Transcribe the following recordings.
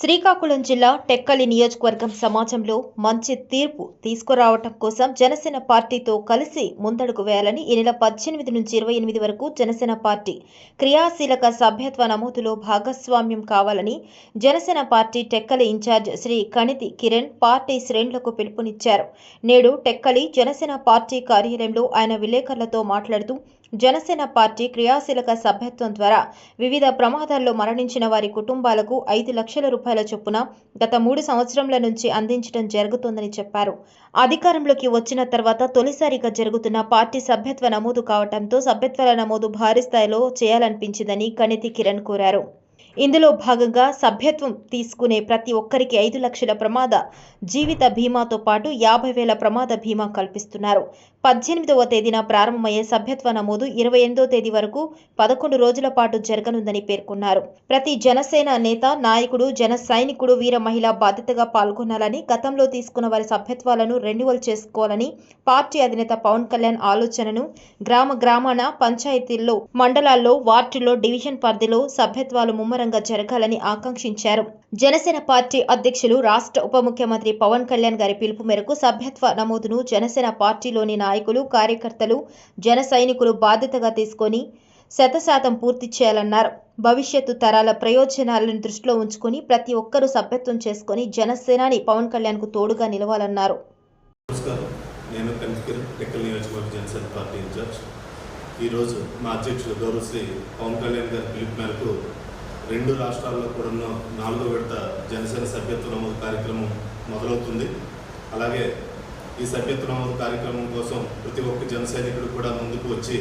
శ్రీకాకుళం జిల్లా టెక్కలి నియోజకవర్గం సమాజంలో మంచి తీర్పు తీసుకురావటం కోసం జనసేన పార్టీతో కలిసి ముందడుగు వేయాలని ఈ నెల పద్దెనిమిది నుంచి ఇరవై ఎనిమిది వరకు జనసేన పార్టీ క్రియాశీలక సభ్యత్వ నమోదులో భాగస్వామ్యం కావాలని Janasena party Tekkali incharge Shri Kaniti Kiran party శ్రేణులకు పిలుపునిచ్చారు. నేడు టెక్కలి జనసేన పార్టీ కార్యాలయంలో ఆయన విలేకరులతో మాట్లాడుతూ జనసేన పార్టీ క్రియాశీలక సభ్యత్వం ద్వారా వివిధ ప్రమాదాల్లో మరణించిన వారి కుటుంబాలకు ఐదు లక్షల రూపాయల చొప్పున గత మూడు సంవత్సరంల నుంచి అందించడం జరుగుతోందని చెప్పారు. అధికారంలోకి వచ్చిన తర్వాత తొలిసారిగా జరుగుతున్న పార్టీ సభ్యత్వ నమోదు కావడంతో సభ్యత్వాల నమోదు భారీ స్థాయిలో చేయాలనిపించిందని కణితి కిరణ్ కోరారు. ఇందులో భాగంగా సభ్యత్వం తీసుకునే ప్రతి ఒక్కరికి ఐదు లక్షల ప్రమాద జీవిత బీమాతో పాటు యాభై వేల ప్రమాద బీమా కల్పిస్తున్నారు. పద్దెనిమిదవ తేదీన ప్రారంభమయ్యే సభ్యత్వ నమోదు ఇరవై ఎనిమిదో తేదీ వరకు పదకొండు రోజుల పాటు జరగనుందని పేర్కొన్నారు. ప్రతి జనసేన నేత నాయకుడు జన సైనికుడు వీర మహిళ బాధ్యతగా పాల్గొనాలని గతంలో తీసుకున్న వారి సభ్యత్వాలను రెన్యువల్ చేసుకోవాలని పార్టీ అధినేత పవన్ కళ్యాణ్ ఆలోచనను గ్రామ గ్రామాన పంచాయతీల్లో మండలాల్లో వార్డుల్లో డివిజన్ పరిధిలో సభ్యత్వాలు ముమ్మరంగా జరగాలని ఆకాంక్షించారు. జనసేన పార్టీ అధ్యక్షులు రాష్ట్ర ఉప ముఖ్యమంత్రి పవన్ కళ్యాణ్ గారి పిలుపు మేరకు సభ్యత్వ నమోదును జనసేన పార్టీలోని నాయకులు కార్యకర్తలు జన సైనికులు బాధ్యతగా తీసుకొని శతశాతం పూర్తి చేయాలన్నారు. భవిష్యత్తు తరాల ప్రయోజనాలను దృష్టిలో ఉంచుకొని ప్రతి ఒక్కరూ సభ్యత్వం చేసుకొని జనసేనాని పవన్ కళ్యాణ్కు తోడుగా నిలవాలన్నారు. నేను టెక్కల్ నియోజకవర్గ జనసేన పార్టీ ఇన్ఛార్జ్. ఈరోజు మా అధ్యక్షుడు గౌరవశ్రీ పవన్ కళ్యాణ్ గారి పిలుపు మేరకు రెండు రాష్ట్రాల్లో కూడా ఉన్న నాలుగో విడత జనసేన సభ్యత్వ నమోదు కార్యక్రమం మొదలవుతుంది. అలాగే ఈ సభ్యత్వ నమోదు కార్యక్రమం కోసం ప్రతి ఒక్క జన సైనికుడు కూడా ముందుకు వచ్చి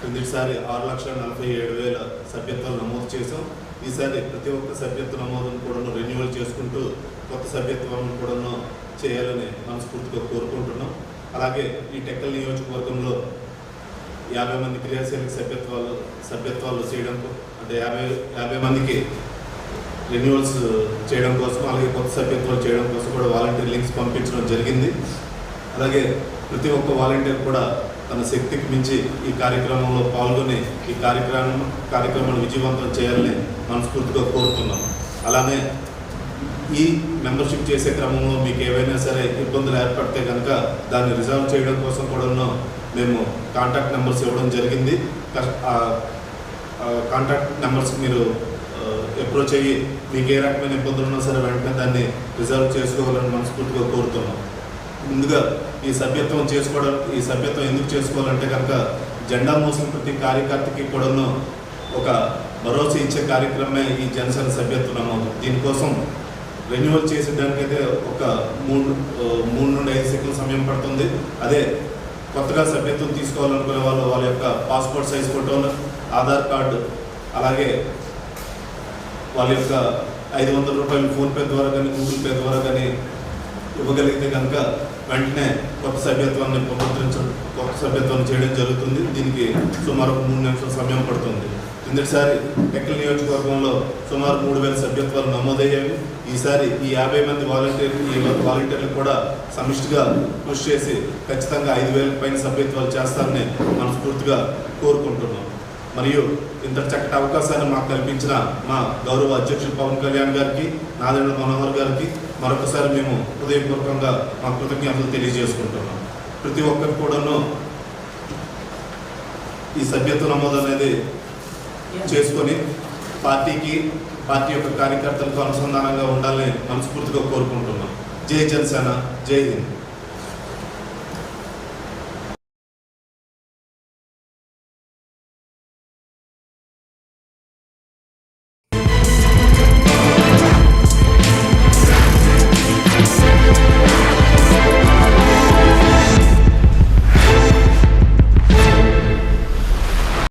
క్రిందిసారి ఆరు లక్షల నలభై ఏడు వేల సభ్యత్వాలు నమోదు చేసాం ఈసారి ప్రతి ఒక్క సభ్యత్వ నమోదును కూడా రెన్యువల్ చేసుకుంటూ కొత్త సభ్యత్వాలను కూడా చేయాలని మనస్ఫూర్తిగా కోరుకుంటున్నాం. అలాగే ఈ టెక్కల్ నియోజకవర్గంలో యాభై మంది క్రియాశీలక సభ్యత్వాలు సభ్యత్వాలు చేయడంతో అంటే యాభై యాభై మందికి రెన్యువల్స్ చేయడం కోసం అలాగే కొత్త సభ్యత్వాలు చేయడం కోసం కూడా వాలంటీర్ లింక్స్ పంపించడం జరిగింది. అలాగే ప్రతి ఒక్క వాలంటీర్ కూడా తన శక్తికి మించి ఈ కార్యక్రమంలో పాల్గొని ఈ కార్యక్రమం కార్యక్రమాన్ని విజయవంతం చేయాలని మనస్ఫూర్తిగా కోరుతున్నాం. అలానే ఈ మెంబర్షిప్ చేసే క్రమంలో మీకు ఏవైనా సరే ఇబ్బందులు ఏర్పడితే కనుక దాన్ని రిజాల్వ్ చేయడం కోసం కూడా మేము కాంటాక్ట్ నెంబర్స్ ఇవ్వడం జరిగింది. కాంటాక్ట్ నెంబర్స్ మీరు అప్రోచ్ అయ్యి మీకు ఏ రకమైన ఇబ్బందులు ఉన్నా సరే వెంటనే దాన్ని రిజర్వ్ చేసుకోవాలని మనస్ఫూర్తిగా కోరుతున్నాం. ముందుగా ఈ సభ్యత్వం చేసుకోవడం ఈ సభ్యత్వం ఎందుకు చేసుకోవాలంటే కనుక జెండా మోసిన ప్రతి కార్యకర్తకి కూడాను ఒక భరోసా ఇచ్చే కార్యక్రమమే ఈ జనసేన సభ్యత్వ నమోదు. దీనికోసం రెన్యువల్ చేసేదానికైతే ఒక మూడు మూడు నుండి ఐదు సెకండ్ల సమయం పడుతుంది. అదే కొత్తగా సభ్యత్వం తీసుకోవాలనుకునే వాళ్ళు వాళ్ళ యొక్క పాస్పోర్ట్ సైజ్ ఫోటోలు ఆధార్ కార్డు అలాగే వాళ్ళ యొక్క ఐదు వందల రూపాయలు ఫోన్పే ద్వారా కానీ గూగుల్ పే ద్వారా కానీ ఇవ్వగలిగితే కనుక వెంటనే కొత్త సభ్యత్వాన్ని పునరుద్ధరించడం కొత్త సభ్యత్వాన్ని చేయడం జరుగుతుంది. దీనికి సుమారు ఒక మూడు నిమిషాల సమయం పడుతుంది. కిందటిసారి టెక్కల్ నియోజకవర్గంలో సుమారు మూడు వేల సభ్యత్వాలు నమోదయ్యాయి. ఈసారి ఈ యాభై మంది వాలంటీర్లు ఈ వాలంటీర్లు కూడా సమిష్టిగా కృషి చేసి ఖచ్చితంగా ఐదు వేల పైన సభ్యత్వాలు చేస్తారని మనస్ఫూర్తిగా కోరుకుంటున్నాం. మరియు ఇంత చక్కటి అవకాశాన్ని మాకు కల్పించిన మా గౌరవ అధ్యక్షుడు పవన్ కళ్యాణ్ గారికి నారాయణ మనోహర్ గారికి మరొకసారి మేము హృదయపూర్వకంగా మా కృతజ్ఞతలు తెలియజేసుకుంటున్నాం. ప్రతి ఒక్కరు కూడాను ఈ సభ్యత్వ నమోదు అనేది చేసుకొని పార్టీకి పార్టీ యొక్క కార్యకర్తలకు అనుసంధానంగా ఉండాలని మనస్ఫూర్తిగా కోరుకుంటున్నాం. జై జనసేన జై హింద్.